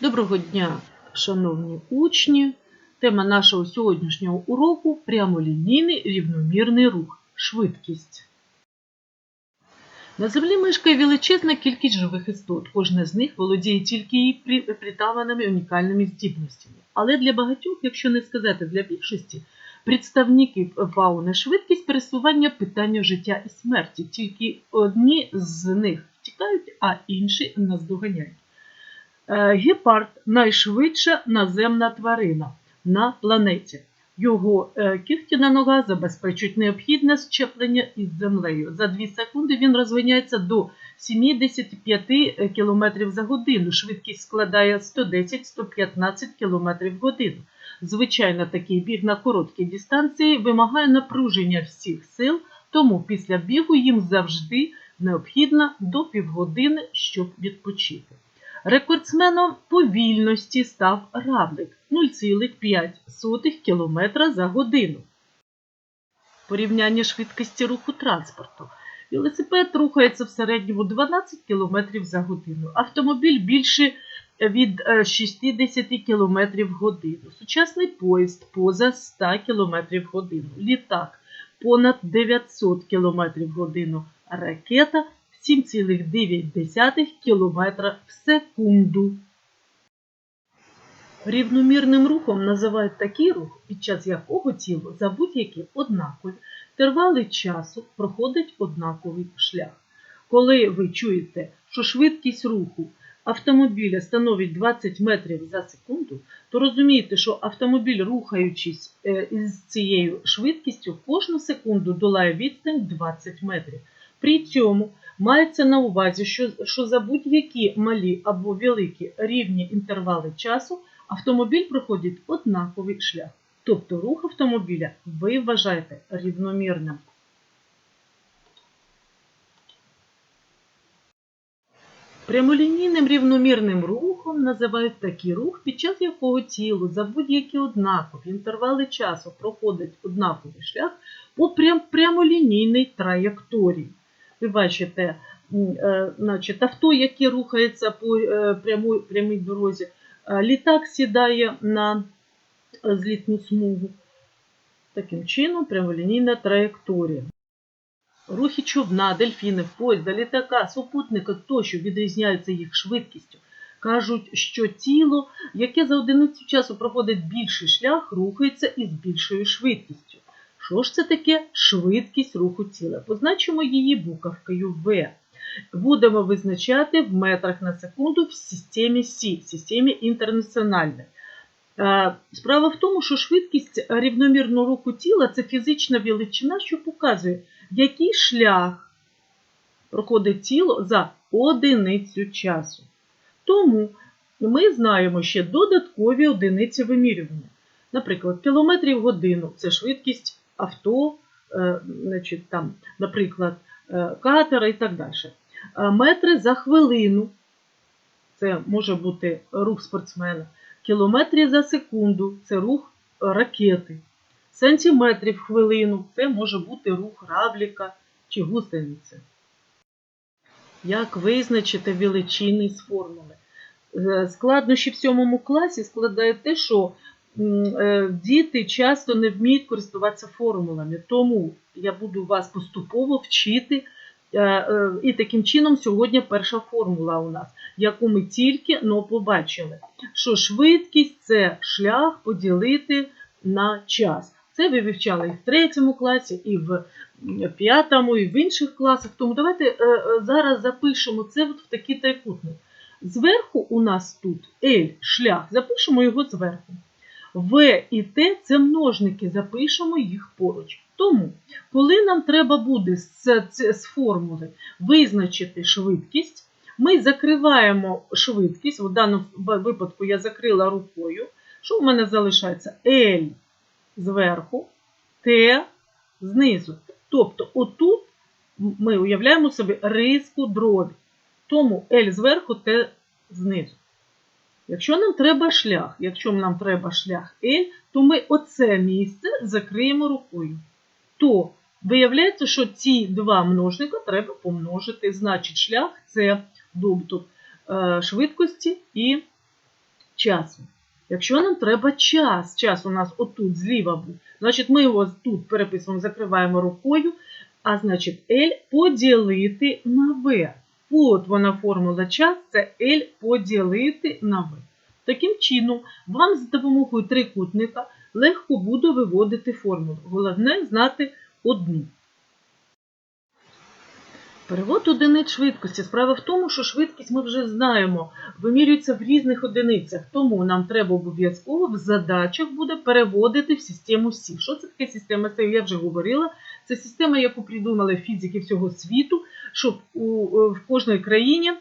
Доброго дня, шановні учні! Тема нашого сьогоднішнього уроку прямолінійний рівномірний рух, швидкість. На Землі мешкає величезна кількість живих істот. Кожна з них володіє тільки її при- притаманними унікальними здібностями. Але для багатьох, якщо не сказати для більшості, представників фауни швидкість пересування питання життя і смерті. Тільки одні з них втікають, а інші наздоганяють. Е, Гепард найшвидша наземна тварина на планеті. Його е, кігті на ногах забезпечують необхідне щеплення із землею. За 2 секунди він розвиняється до 75 км за годину. Швидкість складає 110-115 км в годину. Звичайно, такий біг на короткій дистанції вимагає напруження всіх сил, тому після бігу їм завжди необхідно до півгодини, щоб відпочити. Рекордсменом повільності став равлик 0,5 км за годину. Порівняння швидкості руху транспорту. Велосипед рухається в середньому 12 км за годину. Автомобіль більше від е, 60 км в годину. Сучасний поїзд поза 100 км в годину. Літак понад 900 км в годину. Ракета 7,9 км в секунду. Рівномірним рухом називають такий рух, під час якого тіло за будь-які однакові тривали часу проходить однаковий шлях. Коли ви чуєте, що швидкість руху автомобіля становить 20 метрів за секунду, то розумієте, що автомобіль, рухаючись е, із цією швидкістю, кожну секунду долає відстань 20 метрів. При цьому мається на увазі, що, що за будь-які малі або великі рівні інтервали часу автомобіль проходить однаковий шлях. Тобто рух автомобіля ви вважаєте рівномірним. Прямолінійним рівномірним рухом називають такий рух, під час якого тіло за будь-які однакові інтервали часу проходить однаковий шлях по прям, прямолінійній траєкторії. Ви бачите, е, значить, авто, яке рухається по е, прямой, прямій дорозі, е, літак сідає на злітну смугу. Таким чином, прямолінійна траєкторія. Рухи човна, дельфінів, поїзда, літака, супутника тощо відрізняються їх швидкістю. Кажуть, що тіло, яке за одиницю часу проходить більший шлях, рухається із більшою швидкістю. Що ж це таке швидкість руху тіла? Позначимо її буковкою В. Будемо визначати в метрах на секунду в системі Сі, в системі інтернаціональної. Е, Справа в тому, що швидкість рівномірного руху тіла це фізична величина, що показує, який шлях проходить тіло за одиницю часу. Тому ми знаємо ще додаткові одиниці вимірювання. Наприклад, кілометрів в годину це швидкість авто, е, значить, там, наприклад, е, катера і так далі. Е, Метри за хвилину це може бути рух спортсмена. Кілометри за секунду це рух ракети. Сантиметрів в хвилину це може бути рух равліка чи гусениці. Як визначити величини з формули? Складнощі в сьомому класі складає те, що діти часто не вміють користуватися формулами. Тому я буду вас поступово вчити. Е, е, І таким чином сьогодні перша формула у нас, яку ми тільки но побачили, що швидкість це шлях поділити на час. Це ви вивчали і в третьому класі, і в п'ятому, і в інших класах. Тому давайте е, е, зараз запишемо це от в такий трикутник. Зверху у нас тут L шлях, запишемо його зверху. В і Т це множники, запишемо їх поруч. Тому, коли нам треба буде з, з, формули визначити швидкість, ми закриваємо швидкість, в даному випадку я закрила рукою. Що в мене залишається? L зверху, Т знизу. Тобто, отут ми уявляємо собі риску дробі. Тому L зверху, Т знизу. Якщо нам треба шлях, якщо нам треба шлях L, то ми оце місце закриємо рукою. То виявляється, що ці два множника треба помножити. Значить, шлях це добуток е, швидкості і часу. Якщо нам треба час, час у нас отут зліва був, значить ми його тут переписуємо, закриваємо рукою, а значить L поділити на V. От вона формула час, це L поділити на V. Таким чином, вам з допомогою трикутника легко буде виводити формулу. Головне знати одну. Перевод одиниць швидкості. Справа в тому, що швидкість ми вже знаємо, вимірюється в різних одиницях, тому нам треба обов'язково в задачах буде переводити в систему Сі. Що це таке система Сі? Я вже говорила. Це система, яку придумали фізики всього світу, щоб у, в кожній країні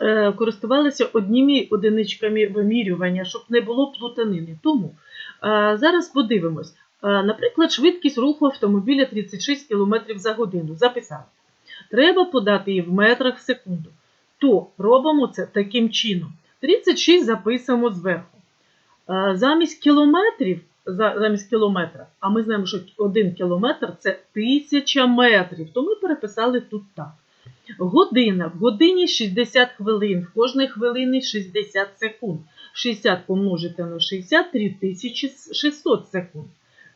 е, користувалися одніми одиничками вимірювання, щоб не було плутанини. Тому е, зараз подивимось. Е, наприклад, швидкість руху автомобіля 36 км за годину. Записали. Треба подати її в метрах в секунду. То робимо це таким чином. 36 записуємо зверху. Е, Замість кілометрів, замість кілометра, а ми знаємо, що 1 кілометр це 1000 метрів, то ми переписали тут так. Година. В годині 60 хвилин, в кожної хвилини 60 секунд. 60 помножити на 60 3600 секунд.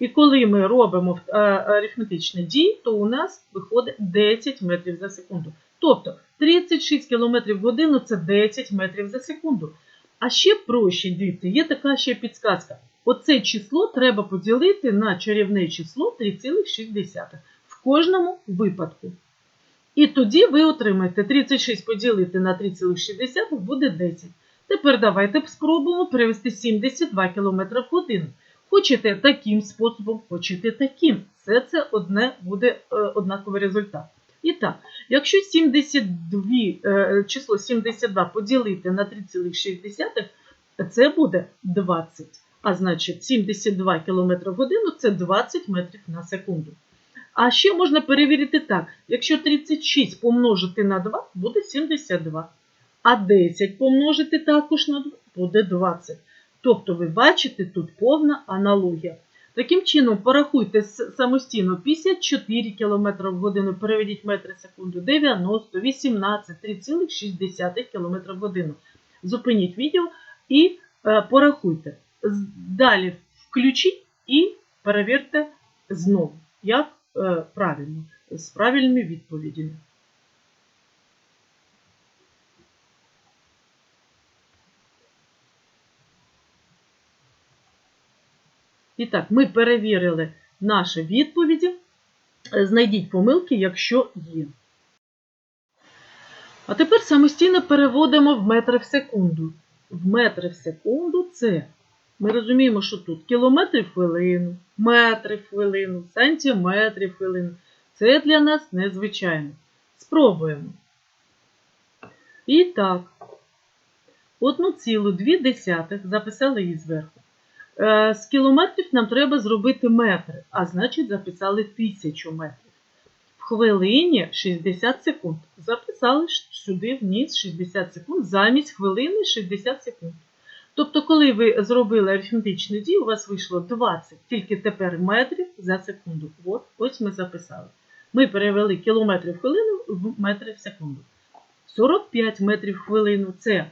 І коли ми робимо е, арифметичні дії, то у нас виходить 10 метрів за секунду. Тобто 36 км в годину це 10 метрів за секунду. А ще проще, дивіться, є така ще підсказка. Оце число треба поділити на чарівне число 3,6 в кожному випадку. І тоді ви отримаєте 36 поділити на 3,6 буде 10. Тепер давайте спробуємо перевести 72 км в годину. Хочете таким способом, хочете таким. Все це одне буде е, однаковий результат. І так, якщо 72, е, число 72 поділити на 3,6, це буде 20. А значить, 72 км в годину це 20 метрів на секунду. А ще можна перевірити так: якщо 36 помножити на 2, буде 72. А 10 помножити також на 2 буде 20. Тобто, ви бачите, тут повна аналогія. Таким чином, порахуйте самостійно 54 км в годину, переведіть метри секунду, 90, 18, 3,6 км в годину. Зупиніть відео і е, порахуйте. Далі включіть і перевірте знову, як е, правильно, з правильними відповідями. І так, ми перевірили наші відповіді. Е, Знайдіть помилки, якщо є. А тепер самостійно переводимо в метри в секунду. В метри в секунду це. Ми розуміємо, що тут кілометри хвилину, метри хвилину, сантиметри хвилину. Це для нас незвичайно. Спробуємо. І так, 1,2 записали її зверху. Е, З кілометрів нам треба зробити метри, а значить записали тисячу метрів. В хвилині 60 секунд. Записали сюди вниз 60 секунд, замість хвилини 60 секунд. Тобто, коли ви зробили арифметичну дію, у вас вийшло 20, тільки тепер метрів за секунду. От, ось ми записали. Ми перевели кілометри в хвилину в метри в секунду. 45 метрів в хвилину це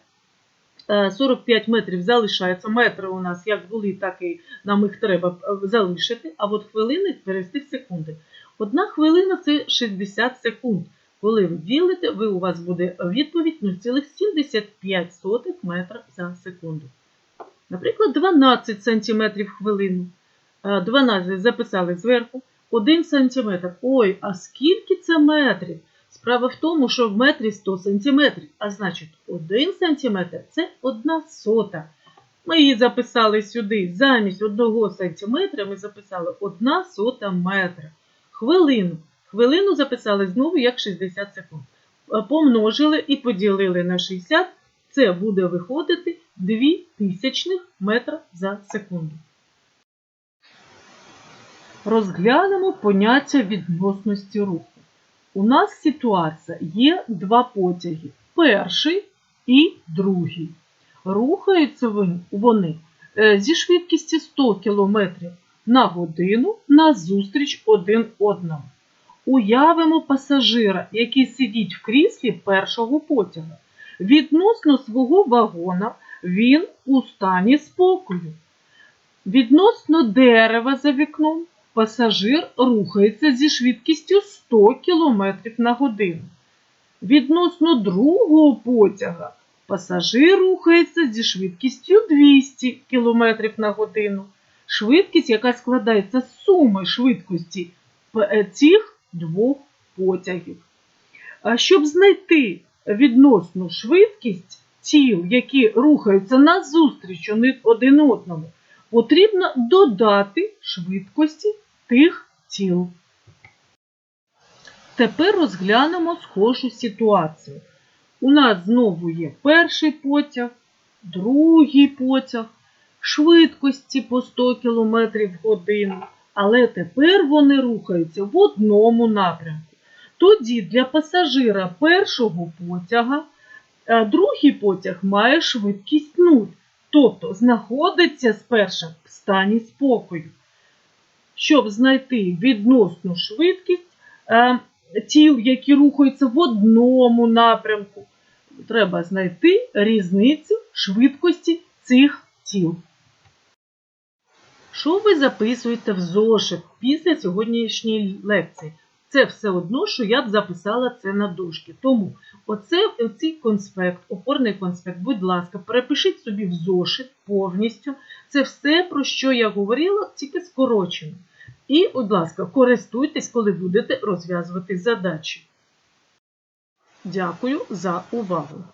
е, 45 метрів залишається. Метри у нас як були, так і нам їх треба е, залишити, а от хвилини перевести в секунди. Одна хвилина це 60 секунд. Коли ви ділите, ви, у вас буде відповідь 0,75 метра за секунду. Наприклад, 12 см хвилину. Е, 12 записали зверху. 1 см. Ой, а скільки це метрів? Справа в тому, що в метрі 100 см, а значить 1 см це 1 сота. Ми її записали сюди. Замість 1 см ми записали 1 сота метра. Хвилину. Хвилину записали знову як 60 секунд. Е, Помножили і поділили на 60. Це буде виходити 2 тисячних метра за секунду. Розглянемо поняття відносності руху. У нас ситуація є два потяги. Перший і другий. Рухаються вони- вони е, зі швидкістю 100 км на годину назустріч один одному. Уявимо пасажира, який сидить в кріслі першого потяга. Відносно свого вагона він у стані спокою. Відносно дерева за вікном пасажир рухається зі швидкістю 100 км на годину. Відносно другого потяга пасажир рухається зі швидкістю 200 км на годину. Швидкість, яка складається з суми швидкості цих двох потягів. Щоб знайти відносну швидкість тіл, які рухаються назустріч один одному, потрібно додати швидкості тих тіл. Тепер розглянемо схожу ситуацію. У нас знову є перший потяг, другий потяг, швидкості по 100 км в годину, але тепер вони рухаються в одному напрямку. Тоді для пасажира першого потяга е, другий потяг має швидкість 0, тобто знаходиться спершу в стані спокою. Щоб знайти відносну швидкість е, тіл, які рухаються в одному напрямку, треба знайти різницю швидкості цих тіл. Що ви записуєте в зошит після сьогоднішньої лекції? Це все одно, що я б записала це на дошки. Тому оце, оцей конспект, опорний конспект, будь ласка, перепишіть собі в зошит повністю. Це все, про що я говорила, тільки скорочено. І, будь ласка, користуйтесь, коли будете розв'язувати задачі. Дякую за увагу!